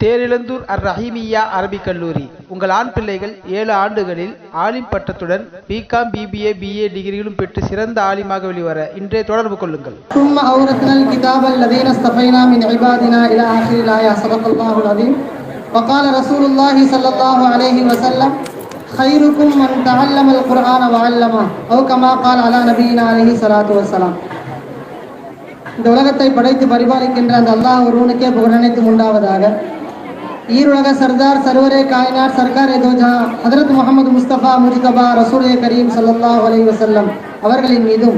தேரிழந்தூர் அர் ரஹீமியா அரபிக் கல்லூரி உங்கள் ஆண் பிள்ளைகள் ஏழு ஆண்டுகளில் ஆலிம் பட்டத்துடன் பிகாம் பிபிஏ பிஏ டிகிரிகளும் பெற்று சிறந்த ஆலிமாக வெளிவர இன்றே தொடர்பு கொள்ளுங்கள் ثم أورثنا الكتاب الذين اصطفينا من عبادنا إلى آخر الآية صدق الله العظيم وقال رسول الله صلى الله عليه وسلم خيركم من تعلم القرآن وعلمه أو كما قال على نبينا عليه الصلاة والسلام இந்த உலகத்தை படைத்து பரிபாலிக்கின்ற அந்த அல்லாஹ் ஒருவனுக்கே புகழனைத்து உண்டாவதாக ஈருலக சர்தார் சர்வரே காயினார் சர்க்கார் தோஜா ஹதரத் முகமது முஸ்தபா முஜிதபா ரசூலே கரீம் சல்லா அலை வசல்லம் அவர்களின் மீதும்.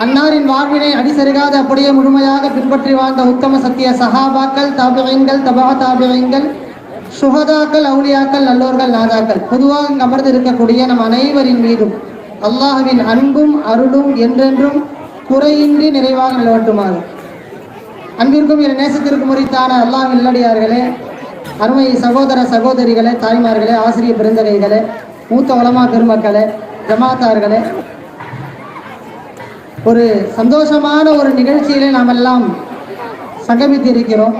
அன்னாரின் வாழ்வினை அடிசருகாத அப்படியே முழுமையாக பின்பற்றி வாழ்ந்த உத்தம சத்திய சஹாபாக்கள் தாபியங்கள் தபா தாபியங்கள் சுகதாக்கள் அவுலியாக்கள் நல்லோர்கள் நாதாக்கள் பொதுவாக இங்கு அமர்ந்து இருக்கக்கூடிய நம் அனைவரின் மீதும் அல்லாஹ்வின் அன்பும் அருளும் என்றென்றும் குறையின்றி நிறைவாக நிலவட்டுமாறு அன்பிற்கும் என் நேசத்திற்கும் முறைத்தான அல்லாஹ் நல்லடியார்களே அருமை சகோதர சகோதரிகளே தாய்மார்களே ஆசிரியர் பெருந்தகைகளே மூத்த வளமா பெருமக்களே ஜமாத்தார்களே. ஒரு சந்தோஷமான ஒரு நிகழ்ச்சியிலே நாம் எல்லாம் சங்கமித்திருக்கிறோம்.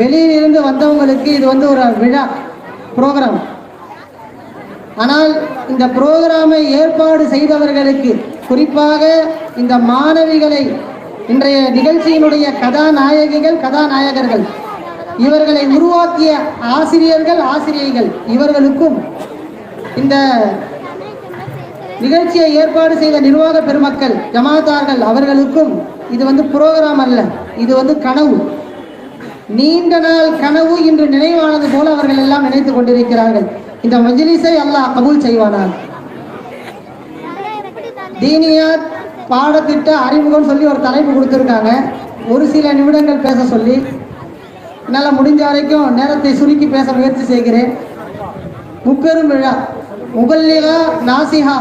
வெளியிலிருந்து வந்தவங்களுக்கு இது வந்து ஒரு விழா ப்ரோக்ராம். ஆனால் இந்த புரோகிராமை ஏற்பாடு செய்தவர்களுக்கு குறிப்பாக இந்த மாணவிகளை இன்றைய நிகழ்ச்சியினுடைய கதாநாயகிகள் கதாநாயகர்கள் இவர்களை உருவாக்கிய ஆசிரியர்கள் ஆசிரியைகள் இவர்களுக்கும் இந்த நிகழ்ச்சியை ஏற்பாடு செய்த நிர்வாக பெருமக்கள் ஜமாத்தார்கள் அவர்களுக்கும் இது வந்து புரோகிராம் அல்ல இது வந்து கனவு. நீண்ட நாள் கனவு இன்று நினைவானது போல அவர்கள் எல்லாம் நினைத்துக் கொண்டிருக்கிறார்கள். இந்த மஜ்லிஸை அல்லாஹ் கபூல் செய்வானார் தீனியார் பாடத்திட்ட அறிமுகம் சொல்லி ஒரு தலைப்பு கொடுத்துருக்காங்க. ஒரு சில நிமிடங்கள் பேச சொல்லி என்னால் முடிஞ்ச வரைக்கும் நேரத்தை சுருக்கி பேச முயற்சி செய்கிறேன். முப்பெரும் விழா. முகல்லிகா நாசிஹா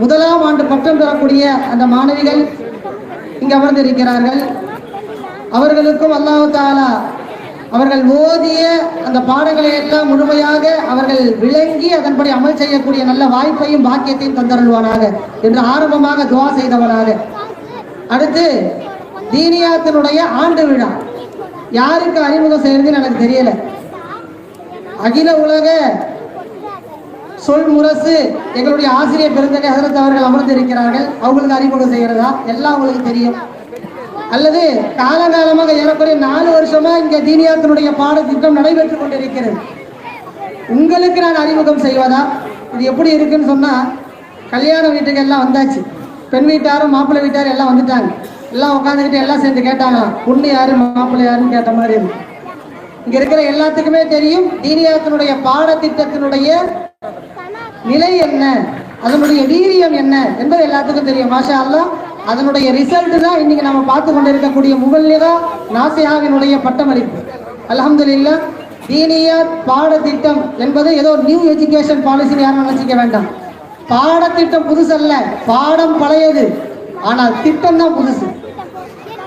முதலாம் ஆண்டு பட்டம் பெறக்கூடிய அந்த மாணவிகள் இங்கு அமர்ந்திருக்கிறார்கள். அவர்களுக்கும் அல்லாஹு தாலா அவர்கள் ஓதிய அந்த பாடங்களை எல்லாம் முழுமையாக அவர்கள் விளங்கி அதன்படி அமல் செய்யக்கூடிய நல்ல வாய்ப்பையும் பாக்கியத்தையும் தந்தருள்வானாக என்று ஆரம்பமாக துவா செய்தவனாக. அடுத்து தீனியாத்தினுடைய ஆண்டு விழா. யாருக்கு அறிமுகம் செய்யறதுன்னு எனக்கு தெரியல. அகில உலக சொல் முரசு எங்களுடைய ஆசிரியர் பெருந்தகை ஹசரத் அவர்கள் அமர்ந்திருக்கிறார்கள் அவங்களுக்கு அறிமுகம் செய்கிறதா எல்லாம் உங்களுக்கு தெரியும். அல்லது காலகாலமாக ஏறக்குறைய நாலு வருஷமா இங்க தீனியாத்தினுடைய பாடத்திட்டம் நடைபெற்றுக் கொண்டிருக்கிறது. உங்களுக்கு நான் அறிமுகம் செய்வதா? இது எப்படி இருக்குன்னு சொன்னா கல்யாண வீட்டுக்கு எல்லாம் வந்தாச்சு. பெண் வீட்டாரும் மாப்பிள்ளை வீட்டாரும் எல்லாம் வந்துட்டாங்க. எல்லாம் உட்காந்துக்கிட்டு எல்லாம் சேர்ந்து கேட்டாங்க. பொண்ணு யாரு மாப்பிள்ளை யாருன்னு கேட்ட மாதிரி இங்க இருக்கிற எல்லாத்துக்குமே தெரியும் தீனியாத்தினுடைய பாடத்திட்டத்தினுடைய நிலை என்ன அதனுடைய வீரியம் என்ன என்பது எல்லாத்துக்கும் தெரியும். மாஷா அல்லா அதனுடைய ரிசல்ட் தான் இன்னைக்கு நம்ம பார்த்து கொண்டிருக்கக்கூடிய முகல்யதா நாசியாவினுடைய பட்டமளிப்பு. அலமது இல்லா தீனியா பாடத்திட்டம் என்பது ஏதோ நியூ எஜுகேஷன் பாலிசின்னு யாரும் நினைச்சிக்க வேண்டாம். பாடத்திட்டம் புதுசல்ல பாடம் பழையது. ஆனால் திட்டம் தான் புதுசு.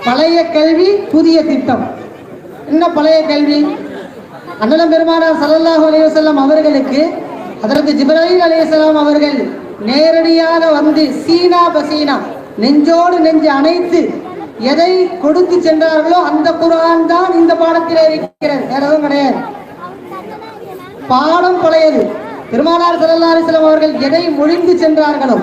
பழைய கல்வி புதிய திட்டம். என்ன பழைய கல்வி? அண்ணலம் பெருமானார் சல்லல்லாஹு அலைஹி அவர்களுக்கு அதற்கு ஜிப்ராஹிம் அலைஹிஸ்ஸலாம் அவர்கள் நேரடியாக வந்து சீனா பசீனா நெஞ்சோடு நெஞ்சு அணைத்து எதை கொடுத்து சென்றார்களோ அந்த குரான் தான் இந்த பாடத்தில் இருக்கிறது. வேற எதுவும் கிடையாது. பாடம் பழையது. பெருமானார் சல்லா அலிஸ்லாம் அவர்கள் எதை மொழிந்து சென்றார்களோ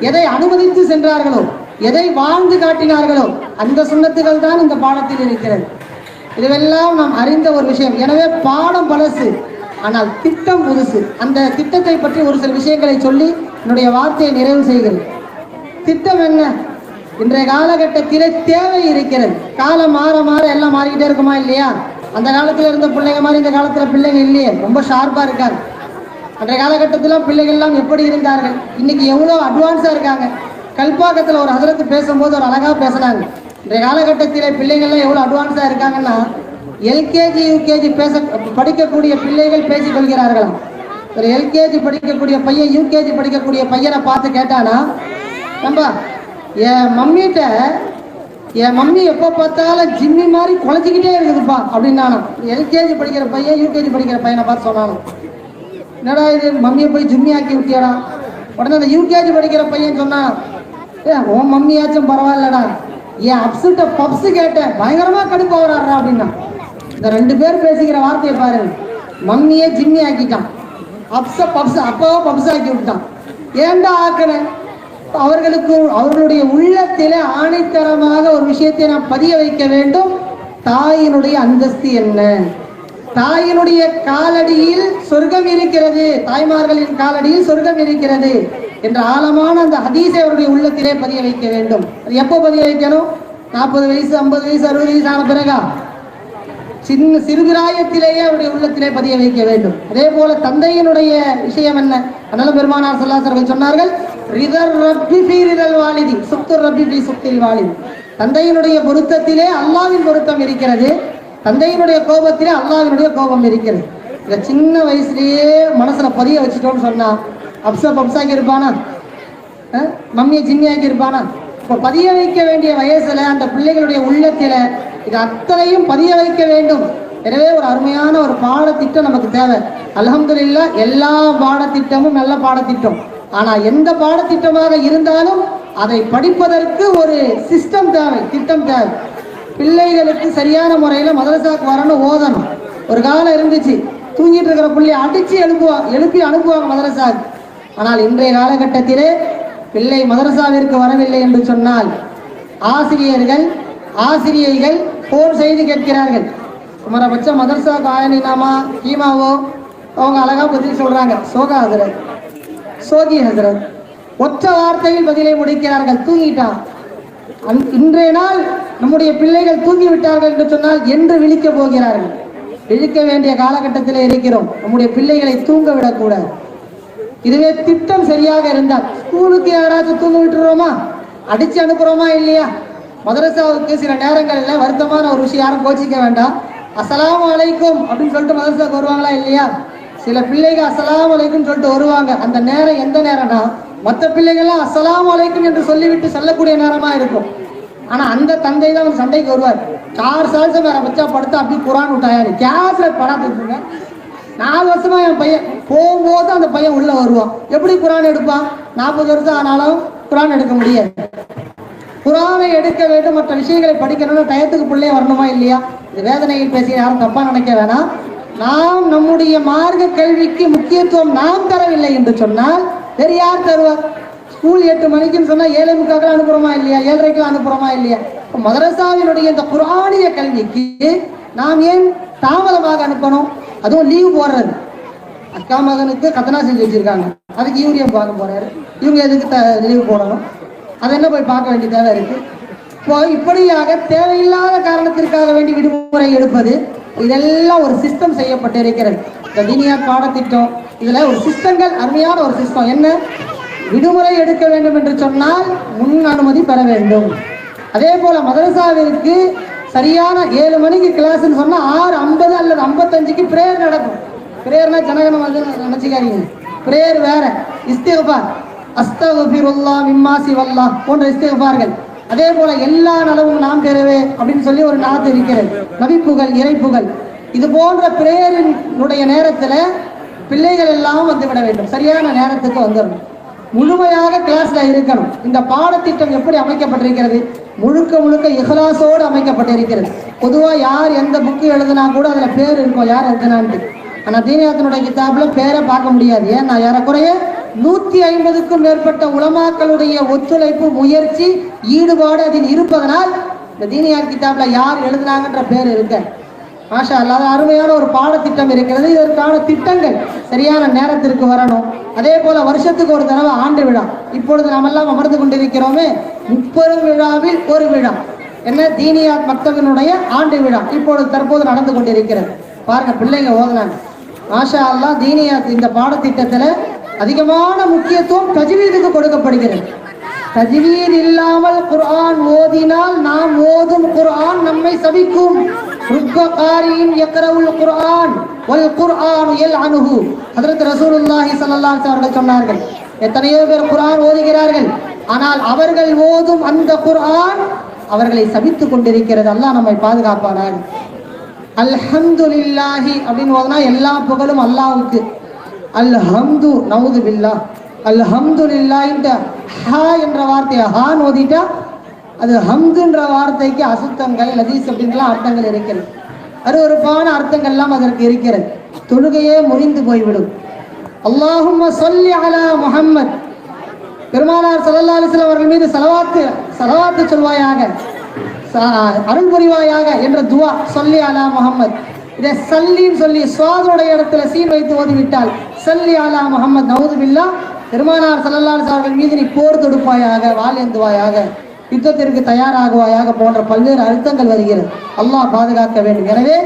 எதை அனுமதித்து சென்றார்களோ எதை வாழ்ந்து காட்டினார்களோ அந்த சுண்ணத்துகள் தான் இந்த பாடத்தில் இருக்கிறது. இதுவெல்லாம் நாம் அறிந்த ஒரு விஷயம். எனவே பாடம் பழசு ஆனால் திட்டம் புதுசு. அந்த திட்டத்தை பற்றி ஒரு சில விஷயங்களை சொல்லி என்னுடைய வார்த்தையை நிறைவு செய்கிறேன். திட்டம் என்ன? இன்றைய காலகட்டத்திலே தேவை இருக்கிறது. காலம் மாற மாற எல்லாம் மாறிக்கிட்டே இருக்குமா இல்லையா? அந்த காலத்தில் இருந்த பிள்ளைங்க மாதிரி இந்த காலத்தில் பிள்ளைங்க இல்லையே. ரொம்ப ஷார்ப்பாக இருக்காங்க. அன்றைய காலகட்டத்தில் பிள்ளைகள்லாம் எப்படி இருந்தார்கள்? இன்னைக்கு எவ்வளோ அட்வான்ஸாக இருக்காங்க? கல்பாக்கத்தில் ஒரு ஹசரத்து பேசும்போது ஒரு அழகாக பேசினாங்க. இன்றைய காலகட்டத்திலே பிள்ளைகள்லாம் எவ்வளோ அட்வான்ஸாக இருக்காங்கன்னா எல்கேஜி யூகேஜி பேச படிக்கக்கூடிய பிள்ளைகள் பேசிக் கொள்கிறார்களாம். ஒரு எல்கேஜி படிக்கக்கூடிய பையன் யூகேஜி படிக்கக்கூடிய பையனை பார்த்து கேட்டானா நம்ம என் மம்மிட்ட என் மம்மி எப்போ பார்த்தாலும் ஜிம்மி மாதிரி குழஞ்சிக்கிட்டே இருக்குதுப்பா அப்படின்னானா எல்கேஜி படிக்கிற பையன் யூகேஜி படிக்கிற பையனை பார்த்து சொன்னானோ என்னடா இது மம்மியை போய் ஜிம்மி ஆக்கி விட்டியாடா? உடனே அந்த யூகேஜி படிக்கிற பையன் சொன்னான் ஏ உன் மம்மியாச்சும் பரவாயில்லடா. என் அப்சுட்ட பப்ஸ் கேட்டேன். பயங்கரமா கடுப்பு வராடுறா அப்படின்னா. இந்த ரெண்டு பேர் பேசிக்கிற வார்த்தையை பாரு. மம்மியே ஜிம்மி ஆக்கிட்டான். அப்ச பப்ஸ் அப்பாவோ பப்ஸ் ஆக்கி விட்டான். ஏன்டா ஆக்கின? அவர்களுக்கு அவர்களுடைய உள்ளத்திலே ஆணைத்தரமாக ஒரு விஷயத்தை நாம் பதிய வைக்க வேண்டும். தாயினுடைய அந்தஸ்து என்ன? தாயினுடைய காலடியில் சொர்க்கம் இருக்கிறது. தாய்மார்களின் காலடியில் சொர்க்கம் இருக்கிறது. என்ற ஆழமான அந்த ஹதீஸை அவருடைய உள்ளத்திலே பதிய வைக்க வேண்டும். அது எப்போ பதிய வைக்கணும்? நாற்பது வயசு ஐம்பது வயசு அறுபது வயசு ஆன பிறகா? சின்ன சிறுபிராயத்திலேயே அவருடைய உள்ளத்திலே பதிய வைக்க வேண்டும். அதே போல தந்தையினுடைய விஷயம் என்ன? அதனால பெருமானார் சொல்லாசர்கள் சொன்னார்கள் ரிதர் ரப்பி ஃபீரிதல் வாலிதி சுத்தர் ரப்பி ஃபீ சுத்தில் வாலிதி. தந்தையினுடைய பொருத்தத்திலே அல்லாவின் பொருத்தம் இருக்கிறது தந்தையினுடைய கோபத்திலே அல்லாவினுடைய கோபம் இருக்கிறது. இதை சின்ன வயசுலேயே மனசுல பதிய வச்சுட்டோம்னு சொன்னா அப்சா பப்சாக்கி இருப்பானா? மம்மியை ஜிம்மியாக்கி இருப்பானா? இப்போ பதிய வைக்க வேண்டிய வயசுல அந்த பிள்ளைகளுடைய உள்ளத்தில இது அத்தனையும் பதிய வைக்க வேண்டும். எனவே ஒரு அருமையான ஒரு பாடத்திட்டம் நமக்கு தேவை. அல்ஹம்துலில்லாஹ் எல்லா பாடத்திட்டமும் நல்ல பாடத்திட்டம். ஆனா எந்த பாடத்திட்டமாக இருந்தாலும் அதை படிப்பதற்கு ஒரு சிஸ்டம் தேவை திட்டம் தேவை. பிள்ளைகளுக்கு சரியான முறையில மதரசாக்கு வரணும் ஓதணும். ஒரு காலம் இருந்துச்சு. தூங்கிட்டு இருக்கிற பிள்ளைய அடிச்சு எழுப்புவா எழுப்பி அனுப்புவாங்க மதரசாக்கு. ஆனால் இன்றைய காலகட்டத்திலே பிள்ளை மதரசாவிற்கு வரவில்லை என்று சொன்னால் ஆசிரியர்கள் ஆசிரியைகள் போன் செய்து கேட்கிறார்கள். குமரபட்சம் மதர்சா காயனினாமா கீமாவோ அவங்க அழகா பதில் சொல்றாங்க. சோகா ஹசரத். சோகி ஹசரத். ஒற்ற வார்த்தையில் பதிலை முடிக்கிறார்கள். தூங்கிட்டான். இன்றைய நாள் நம்முடைய பிள்ளைகள் தூங்கி விட்டார்கள் என்று சொன்னால் என்று விழிக்க போகிறார்கள். விழிக்க வேண்டிய காலகட்டத்தில் இருக்கிறோம். நம்முடைய பிள்ளைகளை தூங்க விடக்கூடாது. இதுவே திட்டம் சரியாக இருந்தால் ஸ்கூலுக்கு யாராச்சும் தூங்க விட்டுறோமா அடிச்சு அனுப்புறோமா இல்லையா மதரசாவுக்கு சில நேரங்களில் வருத்தமான ஒரு விஷயம் யாரும் கோச்சிக்க வேண்டாம் அஸ்ஸலாமு அலைக்கும் அப்படின்னு சொல்லிட்டு மதரசாவுக்கு வருவாங்களா இல்லையா சில பிள்ளைகள் அசலாம் அலைக்கும் சொல்லிட்டு வருவாங்க அந்த நேரம் எந்த நேரம்னா மற்ற பிள்ளைகள்லாம் அசலாம் அலைக்கும் என்று சொல்லிவிட்டு சொல்லக்கூடிய நேரமா இருக்கும் ஆனா அந்த தந்தை தான் சண்டைக்கு வருவார் சார் சால்சம் வேற வச்சா படுத்து அப்படி குரான் விட்டாயாரு கேஸ்ல படம் நாலு வருஷமா என் பையன். போகும்போது அந்த பையன் உள்ள வருவான். எப்படி குரான் எடுப்பான்? நாற்பது வருஷம் ஆனாலும் குரான் எடுக்க முடியாது. குரானை எடுக்க வேண்டும் மற்ற விஷயங்களை படிக்கணும்னு டயத்துக்கு பிள்ளைய வரணுமா இல்லையா? இது வேதனையில் பேசி யாரும் தப்பா நினைக்க வேணாம். நாம் நம்முடைய மார்க்க கல்விக்கு முக்கியத்துவம் நாம் தரவில்லை என்று சொன்னால் வேறு யார் தருவார்? ஸ்கூல் எட்டு மணிக்குன்னு சொன்னா ஏழை முக்காக்கெல்லாம் அனுப்புறோமா இல்லையா? ஏழரைக்கெல்லாம் அனுப்புறோமா இல்லையா? மதரசாவினுடைய இந்த புராணிய கல்விக்கு நாம் ஏன் தாமதமாக அனுப்பணும்? அதுவும் லீவு போடுறது. அக்கா மகனுக்கு கத்தனா செஞ்சு வச்சிருக்காங்க. அதுக்கு யூரியம் பார்க்க போறாரு? இவங்க எதுக்கு லீவ் லீவு போடணும்? அதை என்ன போய் பார்க்க வேண்டிய தேவை இருக்கு? இப்போ இப்படியாக தேவையில்லாத காரணத்திற்காக வேண்டி விடுமுறை எடுப்பது இதெல்லாம் ஒரு சிஸ்டம் செய்யப்பட்டிருக்கிறது இந்த தினியா பாடத்திட்டம் இதுல ஒரு சிஸ்டங்கள் அருமையான ஒரு சிஸ்டம் என்ன? விடுமுறை எடுக்க வேண்டும் என்று சொன்னால் முன் அனுமதி பெற வேண்டும். அதே போல மதரசாவிற்கு சரியான ஏழு மணிக்கு கிளாஸ்ன்னு சொன்னால் ஆறு ஐம்பது அல்லது ஐம்பத்தஞ்சுக்கு பிரேயர் நடக்கும். பிரேயர்னா ஜனகன வந்து நினச்சிக்காதீங்க. பிரேயர் வேற. இஸ்திகபார் அஸ்தகுபிருல்லா மிம்மாசி வல்லா போன்ற இஸ்திகபார்கள் அதே போல எல்லா நலவும் நாம் பெறவே அப்படின்னு சொல்லி ஒரு நாத்து இருக்கிறது. நபிப்புகள் இறைப்புகள். இது போன்ற பிரேயரினுடைய நேரத்தில் பிள்ளைகள் எல்லாம் வந்து விட வேண்டும். சரியான நேரத்துக்கு வந்துடணும் முழுமையாக கிளாஸ்ல இருக்கணும். இந்த பாடத்திட்டம் எப்படி அமைக்கப்பட்டிருக்கிறது? முழுக்க முழுக்க இஹ்லாசோடு அமைக்கப்பட்டிருக்கிறது. பொதுவாக யார் எந்த புக்கு எழுதுனா கூட அதில் பேர் இருக்கும். யார் எழுதுனான்ட்டு. ஆனால் தீனியாத்தினுடைய கிதாபில் பேரை பார்க்க முடியாது. ஏன்னா ஏறக்குறைய நூற்றி ஐம்பதுக்கும் மேற்பட்ட உலமாக்களுடைய ஒத்துழைப்பு முயற்சி ஈடுபாடு அதில் இருப்பதனால் இந்த தீனியார் கிதாபில் யார் எழுதுனாங்கன்ற பேர் இருக்கேன் மாஷா அல்லாத அருமையான ஒரு பாடத்திட்டம் இருக்கிறது. இதற்கான திட்டங்கள் சரியான நேரத்திற்கு வரணும். அதே போல வருஷத்துக்கு ஒரு தடவை ஆண்டு விழா. இப்பொழுது நாமெல்லாம் அமர்ந்து கொண்டிருக்கிறோமே முப்பெரும் விழாவில் ஒரு விழா. என்ன? தீனியாத் மக்தபினுடைய ஆண்டு விழா. இப்பொழுது தற்போது நடந்து கொண்டிருக்கிறது. பாருங்க பிள்ளைங்க ஓதுனாங்க மாஷா அல்லா தீனியாத் இந்த பாடத்திட்டத்துல அதிகமான முக்கியத்துவம் தஜ்வீதுக்கு கொடுக்கப்படுகிறது. தஜ்வீத் இல்லாமல் குர்ஆன் ஓதினால் நாம் ஓதும் குர்ஆன் நம்மை சபிக்கும். ருப்ப காரியின் யக்ரவுல் குர்ஆன் வல் எல் யல்அனுஹு. ஹஜ்ரத் ரசூலுல்லாஹி ஸல்லல்லாஹு அலைஹி அவர்கள் சொன்னார்கள் எத்தனையோ பேர் குர்ஆன் ஓதுகிறார்கள் ஆனால் அவர்கள் ஓதும் அந்த குர்ஆன் அவர்களை சபித்துக் கொண்டிருக்கிறது. அல்லாஹ் நம்மை பாதுகாப்பானான். அல்ஹம்துலில்லாஹி அப்படின்னு ஓதுனா எல்லா புகழும் அல்லாஹ்வுக்கு. அல்ஹம்து நவுது பில்லா அல்ஹம்துலில்லாஹின்ற ஹா என்ற வார்த்தையை ஹான் ஓதிட்டா அது ஹங்குன்ற வார்த்தைக்கு அசுத்தங்கள் லதீஸ் அப்படின்லாம் அர்த்தங்கள் இருக்கிறது. அருவருப்பான அர்த்தங்கள்லாம் அதற்கு இருக்கிறது. தொழுகையே முறிந்து போய்விடும். அல்லாஹும் சொல்லி அலா முஹம்மத். பெருமானார் ஸல்லல்லாஹு அலைஹி அவர்கள் மீது சலவாத்து சலவாத்து சொல்வாயாக அருள் புரிவாயாக என்ற துவா சொல்லி அலா முஹம்மத். இதை சல்லின்னு சொல்லி சுவாதுடைய இடத்துல சீன் வைத்து ஓதிவிட்டால் சல்லி அலா முகமது நவுது பில்லா பெருமானார் ஸல்லல்லாஹு அலைஹி அவர்கள் மீது நீ போர் தொடுப்பாயாக வால் ஏந்துவாயாக யுத்தத்திற்கு தயாராகுவாயாக போன்ற பல்வேறு அழுத்தங்கள் வருகிறது. அல்லாஹ் பாதுகாக்க வேண்டும். எனவே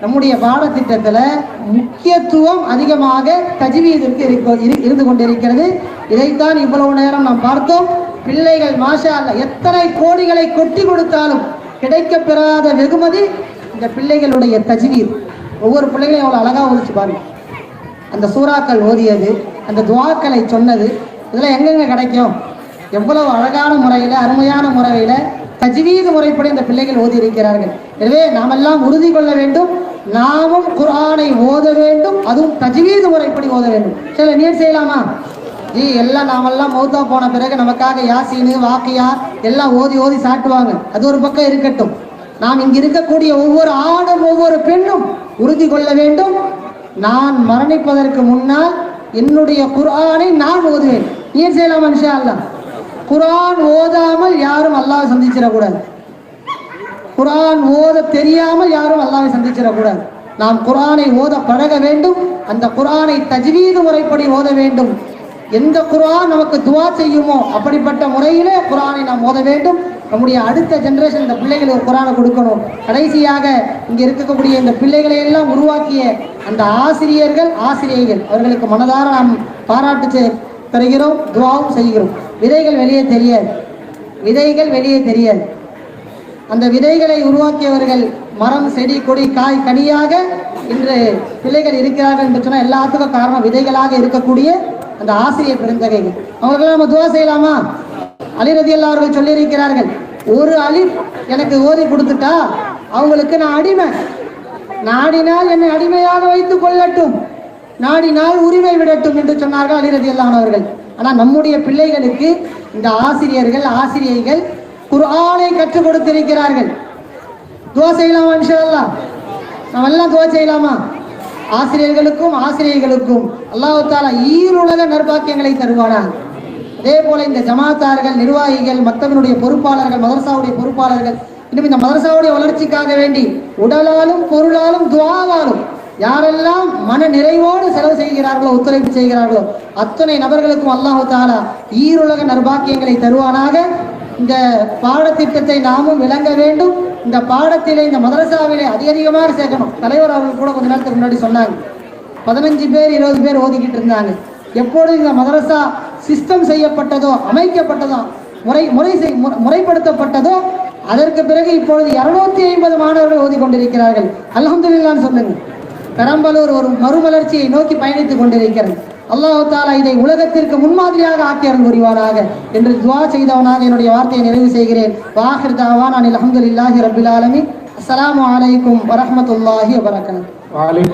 நம்முடைய பாடத்திட்டத்தில் முக்கியத்துவம் அதிகமாக தஜ்வீதிற்கு இருக்க- இருந்து கொண்டிருக்கிறது. இதைத்தான் இவ்வளவு நேரம் நாம் பார்த்தோம். பிள்ளைகள் மாஷா அல்ல எத்தனை கோடிகளை கொட்டி கொடுத்தாலும் கிடைக்கப்பெறாத வெகுமதி இந்த பிள்ளைகளுடைய தஜ்வீர். ஒவ்வொரு பிள்ளைகளையும் அவ்வளோ அழகாக ஒழிச்சு பாருங்க. அந்த சூறாக்கள் ஓதியது அந்த துவாக்களை சொன்னது இதெல்லாம் எங்கெங்க கிடைக்கும்? எவ்வளவு அழகான முறையில் அருமையான முறையில் தஜ்வீது முறைப்படி இந்த பிள்ளைகள் ஓதி இருக்கிறார்கள் எனவே நாமெல்லாம் உறுதி கொள்ள வேண்டும். நாமும் குர்ஆனை ஓத வேண்டும். அதுவும் தஜ்வீது முறைப்படி ஓத வேண்டும். சரி நீர் செய்யலாமா? ஜி எல்லாம் நாமெல்லாம் மௌத்தா போன பிறகு நமக்காக யாசினு வாக்கியா எல்லாம் ஓதி ஓதி சாட்டுவாங்க. அது ஒரு பக்கம் இருக்கட்டும். நாம் இங்கு இருக்கக்கூடிய ஒவ்வொரு ஆணும் ஒவ்வொரு பெண்ணும் உறுதி கொள்ள வேண்டும். நான் மரணிப்பதற்கு முன்னால் என்னுடைய குர்ஆனை நான் ஓதுவேன். நீ செய்யலாம் மனுஷா அல்லாம் குரான் ஓதாமல் யாரும் அல்லாவை சந்திச்சிடக்கூடாது. குரான் ஓத தெரியாமல் யாரும் அல்லாவை சந்திச்சிடக்கூடாது. நாம் குரானை ஓத பழக வேண்டும். அந்த குரானை தஜ்வீது முறைப்படி ஓத வேண்டும். எந்த குரான் நமக்கு துவா செய்யுமோ அப்படிப்பட்ட முறையிலே குரானை நாம் ஓத வேண்டும். நம்முடைய அடுத்த ஜென்ரேஷன் இந்த பிள்ளைகளுக்கு ஒரு கொடுக்கணும். கடைசியாக இங்கே இருக்கக்கூடிய இந்த பிள்ளைகளை எல்லாம் உருவாக்கிய அந்த ஆசிரியர்கள் ஆசிரியர்கள் அவர்களுக்கு மனதார நாம் பாராட்டு பெறுகிறோம் துவாவும் செய்கிறோம். விதைகள் வெளியே தெரியாது. விதைகள் வெளியே தெரியாது. அந்த விதைகளை உருவாக்கியவர்கள் மரம் செடி கொடி காய் கனியாக இன்று பிள்ளைகள் இருக்கிறார்கள் என்று சொன்னால் எல்லாத்துக்கும் காரணம் விதைகளாக இருக்கக்கூடிய அந்த ஆசிரியர் பெருந்தகைகள். அவர்கள் நம்ம துவா செய்யலாமா? அலிரதி அவர்கள் சொல்லியிருக்கிறார்கள் ஒரு அலி எனக்கு ஓதி கொடுத்துட்டா அவங்களுக்கு நான் அடிமை. நாடினால் என்னை அடிமையாக வைத்துக் கொள்ளட்டும். நாடினால் உரிமை விடட்டும் என்று சொன்னார்கள் அலிரதி அல்லானவர்கள் ஆனால் நம்முடைய பிள்ளைகளுக்கு இந்த ஆசிரியர்கள் ஆசிரியைகள் குர்ஆனை கற்றுக் கொடுத்திருக்கிறார்கள். துவா செய்யலாமா இன்ஷா அல்லாஹ் நாம் எல்லாம் துவா செய்யலாமா? ஆசிரியர்களுக்கும் ஆசிரியர்களுக்கும் அல்லாஹால ஈருலக நற்பாக்கியங்களை தருவானாக. அதே போல இந்த ஜமாத்தார்கள் நிர்வாகிகள் மத்தவனுடைய பொறுப்பாளர்கள் மதரசாவுடைய பொறுப்பாளர்கள் இன்னும் இந்த மதரசாவுடைய வளர்ச்சிக்காக வேண்டி உடலாலும் பொருளாலும் துவாவாலும் யாரெல்லாம் மன நிறைவோடு செலவு செய்கிறார்களோ ஒத்துழைப்பு செய்கிறார்களோ அத்தனை நபர்களுக்கும் அல்லாஹு தாலா ஈருலக நர்பாக்கியங்களை தருவானாக. இந்த பாடத்திட்டத்தை நாமும் விளங்க வேண்டும். இந்த பாடத்திலே இந்த மதரசாவிலே அதிகமாக சேர்க்கணும். தலைவர் அவர்கள் கூட கொஞ்ச நேரத்துக்கு முன்னாடி சொன்னாங்க. பதினஞ்சு பேர் இருபது பேர் ஓதிக்கிட்டு இருந்தாங்க. எப்பொழுது இந்த மதரசா சிஸ்டம் செய்யப்பட்டதோ அமைக்கப்பட்டதோ முறை முறை செய் முறைப்படுத்தப்பட்டதோ அதற்கு பிறகு இப்பொழுது இருநூத்தி ஐம்பது மாணவர்கள் ஓதி கொண்டிருக்கிறார்கள் அலமதுல்லான்னு சொல்லுங்க. பெரம்பலூர் ஒரு மறுமலர்ச்சியை நோக்கி பயணித்துக் கொண்டிருக்கிறது. அல்லாஹு தாலா இதை உலகத்திற்கு முன்மாதிரியாக ஆக்கியரன் அருள் புரிவானாக என்று துவா செய்தவனாக என்னுடைய வார்த்தையை நிறைவு செய்கிறேன். வாஹிர் தாவான் அனில் அஹமதுல்லாஹி ரபில் ஆலமி அஸ்லாம் வலைக்கும் வரமத்துல்லாஹி வபரகாத்துஹு